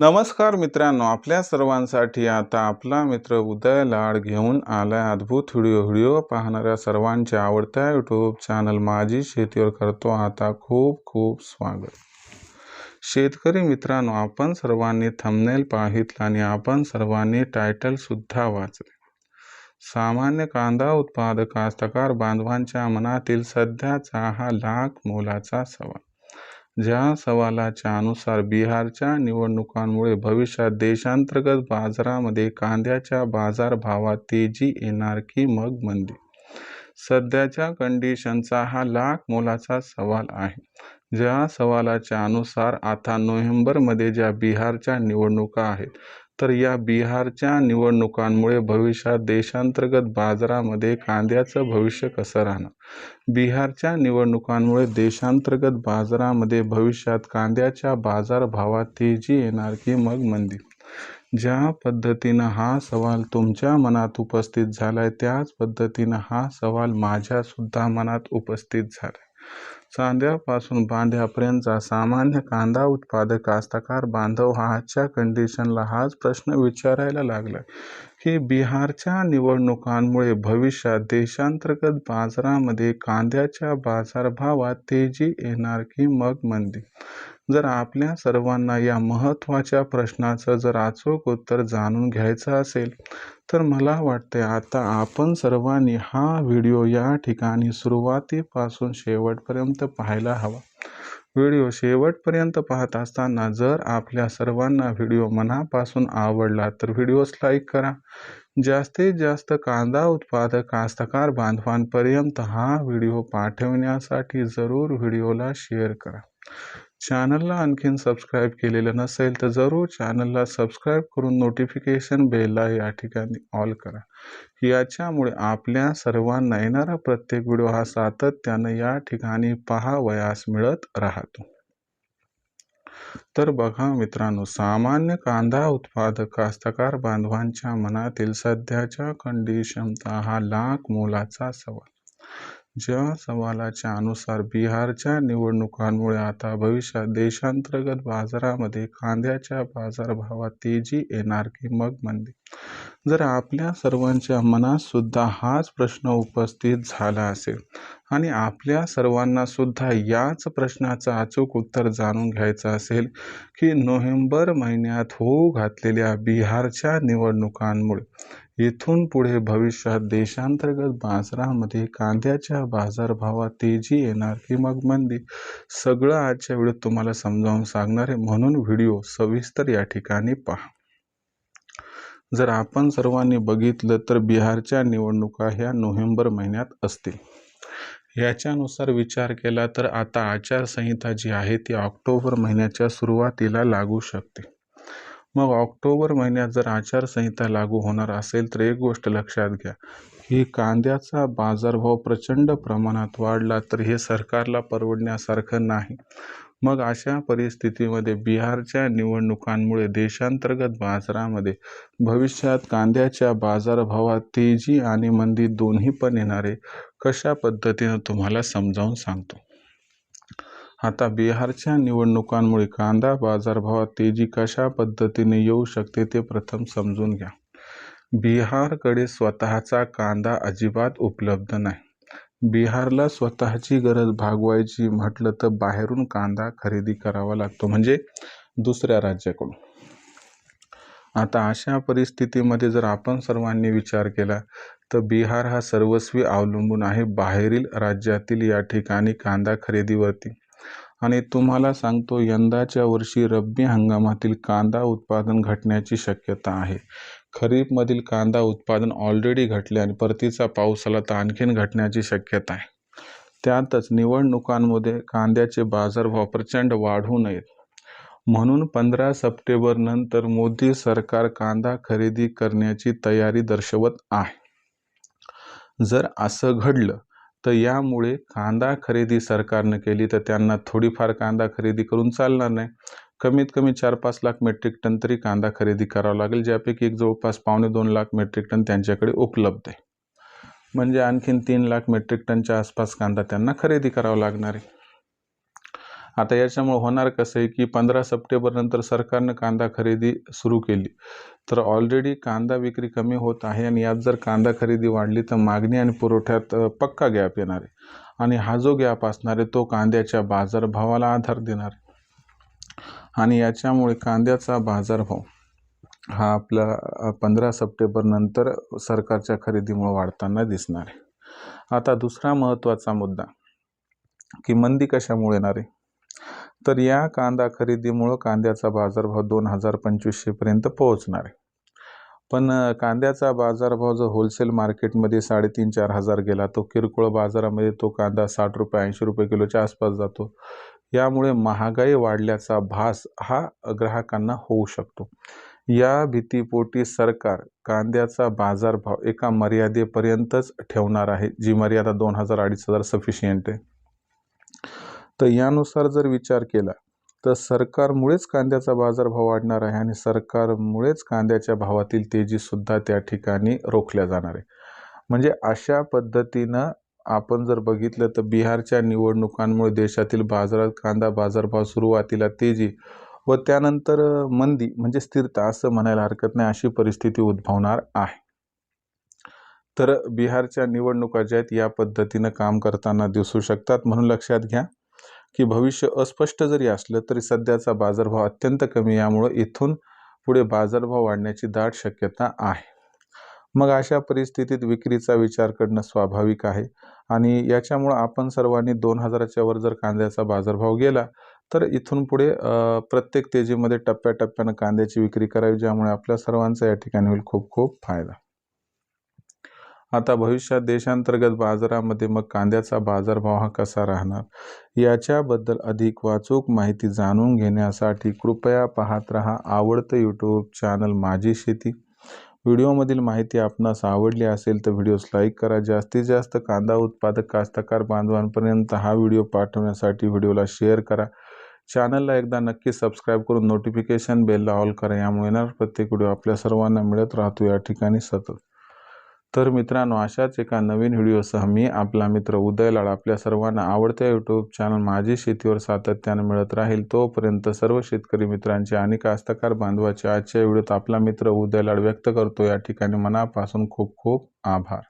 नमस्कार मित्रांनो आपल्या सर्वांसाठी आता आपला मित्र उदय लाड घेऊन आलाय अद्भुत व्हिडिओ व्हिडिओ पाहणाऱ्या सर्वांच्या आवडत्या यूट्यूब चॅनल माझी शेतीवर करतो आता खूप खूप स्वागत. शेतकरी मित्रांनो आपण सर्वांनी थंबनेल पाहितलं आणि आपण सर्वांनी टायटल सुद्धा वाचले. सामान्य कांदा उत्पादक कास्तकार बांधवांच्या मनातील सध्याचा हा लाख मोलाचा सवाल. ज्या सवालाच्या अनुसार बिहारच्या निवडणुकांमुळे भविष्यात देशांतर्गत बाजारामध्ये कांद्याच्या बाजारभावात तेजी येणार की मग मंदी? सध्याच्या कंडिशनचा हा लाख मोलाचा सवाल आहे. ज्या सवालाच्या अनुसार आता नोव्हेंबरमध्ये ज्या बिहारच्या निवडणुका आहेत तर या बिहारच्या निवडणुकांमुळे भविष्यात देशांतर्गत बाजारामध्ये कांद्याचं भविष्य कसं राहणार? बिहारच्या निवडणुकांमुळे देशांतर्गत बाजारामध्ये भविष्यात कांद्याच्या बाजारभावात तेजी येणार की मग मंदी. ज्या पद्धतीनं हा सवाल तुमच्या मनात उपस्थित झालाय त्याच पद्धतीनं हा सवाल माझ्यासुद्धा मनात उपस्थित झालाय. सांध्यापासून बांध्यापर्यंतचा सामान्य कांदा उत्पादक कास्तकार बांधव हा आजच्या कंडिशनला हाच प्रश्न विचारायला लागला. की बिहारच्या निवडणुकांमुळे भविष्यात देशांतर्गत बाजारामध्ये कांद्याच्या बाजारभावात तेजी येणार की मग मंदी जर आपल्या सर्वांना या महत्त्वाच्या प्रश्नाचं जर अचूक उत्तर जाणून घ्यायचं असेल तर मला वाटते आता आपण सर्वांनी हा व्हिडिओ या ठिकाणी सुरुवातीपासून शेवटपर्यंत पाहायला हवा. व्हिडिओ शेवटपर्यंत पाहत असताना जर आपल्या सर्वांना व्हिडिओ मनापासून आवडला तर व्हिडिओस लाईक करा. जास्तीत जास्त कांदा उत्पादक कास्तकार बांधवांपर्यंत हा व्हिडिओ पाठवण्यासाठी जरूर व्हिडिओला शेअर करा. चॅनलला आणखीन सबस्क्राईब केलेलं नसेल तर जरूर चॅनलला सबस्क्राईब करून नोटिफिकेशन बेलला या ठिकाणी ऑल करा. याच्यामुळे आपल्या सर्वांना येणारा प्रत्येक व्हिडिओ हा सातत्यानं या ठिकाणी पहावयास मिळत राहतो. तर बघा मित्रांनो सामान्य कांदा उत्पादक कास्तकार बांधवांच्या मनातील सध्याच्या कंडिशनचा हा लाख मोलाचा सवाल. ज्या सवालाच्या अनुसार बिहारच्या निवडणुकांमुळे आता भविष्यात देशांतर्गत बाजारामध्ये कांद्याच्या बाजारभावात तेजी येणार की मग मंदी? जर आपल्या सर्वांच्या मनात सुद्धा हाच प्रश्न उपस्थित झाला असेल आणि आपल्या सर्वांना सुद्धा याच प्रश्नाचं अचूक उत्तर जाणून घ्यायचं असेल की नोव्हेंबर महिन्यात होऊ घातलेल्या बिहारच्या निवडणुकांमुळे इथून पुढे भविष्यात देशांतर्गत बाजारामध्ये कांद्याच्या बाजारभावात तेजी येणार की मग मंदी? सगळं आजच्या व्हिडिओत तुम्हाला समजावून सांगणार आहे. म्हणून व्हिडिओ सविस्तर या ठिकाणी पहा. जर आपण सर्वांनी बघितलं तर बिहारच्या निवडणुका ह्या नोव्हेंबर महिन्यात असतील. याच्यानुसार विचार केला तर आता आचारसंहिता जी आहे ती ऑक्टोबर महिन्याच्या सुरुवातीला लागू शकते. मग ऑक्टोबर महिन्यात जर आचारसंहिता लागू होणार असेल तर एक गोष्ट लक्षात घ्या की कांद्याचा बाजारभाव प्रचंड प्रमाणात वाढला तर हे सरकारला परवडण्यासारखं नाही. मग अशा परिस्थितीमध्ये बिहारच्या निवडणुकांमुळे देशांतर्गत बाजारामध्ये भविष्यात कांद्याच्या बाजारभावात तेजी आणि मंदी दोन्ही पण येणारे कशा पद्धतीनं तुम्हाला समजावून सांगतो? आता बिहारच्या निवडणुकांमुळे कांदा बाजारभावात तेजी कशा पद्धतीने येऊ शकते ते प्रथम समजून घ्या. बिहारकडे स्वतःचा कांदा अजिबात उपलब्ध नाही. बिहारला स्वतःची गरज भागवायची म्हटलं तर बाहेरून कांदा खरेदी करावा लागतो म्हणजे दुसऱ्या राज्याकडून. आता अशा परिस्थितीमध्ये जर आपण सर्वांनी विचार केला तर बिहार हा सर्वस्वी अवलंबून आहे बाहेरील राज्यातील या ठिकाणी कांदा खरेदीवरती. आणि तुम्हाला सांगतो यंदाच्या वर्षी रब्बी हंगामातील कांदा उत्पादन घटण्याची शक्यता आहे. खरीपमधील कांदा उत्पादन ऑलरेडी घटले आणि परतीचा पाऊस आला तर आणखीन घटण्याची शक्यता आहे. त्यातच निवडणुकांमध्ये कांद्याचे बाजारभाव प्रचंड वाढू नयेत. म्हणून पंधरा सप्टेंबर नंतर मोदी सरकार कांदा खरेदी करण्याची तयारी दर्शवत आहे. जर असं घडलं तर यामुळे कांदा खरेदी सरकारनं केली तर त्यांना थोडीफार कांदा खरेदी करून चालणार नाही. कमीत कमी चार पाच लाख मेट्रिक टन तरी कांदा खरेदी करावा लागेल ज्यापैकी एक जवळपास पावणे दोन लाख मेट्रिक टन त्यांच्याकडे उपलब्ध आहे. म्हणजे आणखीन तीन लाख मेट्रिक टनच्या आसपास कांदा त्यांना खरेदी करावा लागणार आहे. आता याच्यामुळे होणार कसं आहे की पंधरा सप्टेंबरनंतर सरकारनं कांदा खरेदी सुरू केली. तर ऑलरेडी कांदा विक्री कमी होत आहे आणि यात जर कांदा खरेदी वाढली तर मागणी आणि पुरवठ्यात पक्का गॅप येणार आहे. आणि हा जो गॅप असणार आहे तो कांद्याच्या बाजारभावाला आधार देणार आहे. आणि याच्यामुळे कांद्याचा बाजारभाव हा आपला पंधरा सप्टेंबरनंतर सरकारच्या खरेदीमुळे वाढताना दिसणार आहे. आता दुसरा महत्त्वाचा मुद्दा की मंदी कशामुळे येणार आहे? तर या कांदा खरेदीमुळं कांद्याचा बाजारभाव दोन हजार पंचवीसशेपर्यंत पोहोचणार आहे. पण कांद्याचा बाजारभाव जो होलसेल मार्केटमध्ये साडेतीन चार हजार गेला तो किरकोळ बाजारामध्ये तो कांदा साठ रुपये ऐंशी रुपये किलोच्या आसपास जातो. यामुळे महागाई वाढल्याचा भास हा ग्राहकांना होऊ शकतो. या भीतीपोटी सरकार कांद्याचा बाजारभाव एका मर्यादेपर्यंतच ठेवणार आहे जी मर्यादा दोन हजार अडीच हजार सफिशियंट आहे. तर यानुसार जर विचार केला तर सरकारमुळेच कांद्याचा बाजारभाव वाढणार आहे आणि सरकारमुळेच कांद्याच्या भावातील तेजीसुद्धा त्या ठिकाणी रोखल्या जाणार आहे. म्हणजे अशा पद्धतीनं आपण जर बघितलं तर बिहारच्या निवडणुकांमुळे देशातील बाजारात कांदा बाजारभाव सुरुवातीला तेजी व त्यानंतर मंदी म्हणजे स्थिरता असं म्हणायला हरकत नाही अशी परिस्थिती उद्भवणार आहे. तर बिहारच्या निवडणुका ज्या आहेत या पद्धतीनं काम करताना दिसू शकतात. म्हणून लक्षात घ्या. की भविष्य अस्पष्ट जरी असलं तरी सध्याचा बाजारभाव अत्यंत कमी यामुळं इथून पुढे बाजारभाव वाढण्याची दाट शक्यता आहे. मग अशा परिस्थितीत विक्रीचा विचार करणं स्वाभाविक आहे. आणि याच्यामुळं आपण सर्वांनी दोन हजाराच्या वर जर कांद्याचा बाजारभाव गेला तर इथून पुढे प्रत्येक तेजीमध्ये टप्प्याटप्प्यानं कांद्याची विक्री करावी ज्यामुळे आपल्या सर्वांचा या ठिकाणी होईल खूप खूप फायदा. आता भविष्यात देशांतर्गत बाजारामध्ये मग कांद्याचा बाजारभाव हा कसा राहणार? याच्याबद्दल अधिक वाचूक माहिती जाणून घेण्यासाठी कृपया पाहत रहा आवडतं यूट्यूब चॅनल माझी शेती. व्हिडिओमधील माहिती आपणास आवडली असेल तर व्हिडिओस लाईक करा. जास्तीत जास्त कांदा उत्पादक कास्तकार बांधवांपर्यंत हा व्हिडिओ पाठवण्यासाठी व्हिडिओला शेअर करा. चॅनलला एकदा नक्की सबस्क्राईब करून नोटिफिकेशन बेलला ऑल करा. यामुळे येणार प्रत्येक व्हिडिओ आपल्या सर्वांना मिळत राहतो. या ठिकाणी सतत तर मित्रांनो अशाच एका नवीन व्हिडिओसह मी आपला मित्र उदय लाड आपल्या सर्वांना आवडत्या यूट्यूब चॅनल माझी शेतीवर सातत्यानं मिळत राहील. तोपर्यंत सर्व शेतकरी मित्रांचे आणि कास्तकार बांधवाचे आजच्या व्हिडिओत आपला मित्र उदय लाड व्यक्त करतो. या ठिकाणी मनापासून खूप खूप आभार.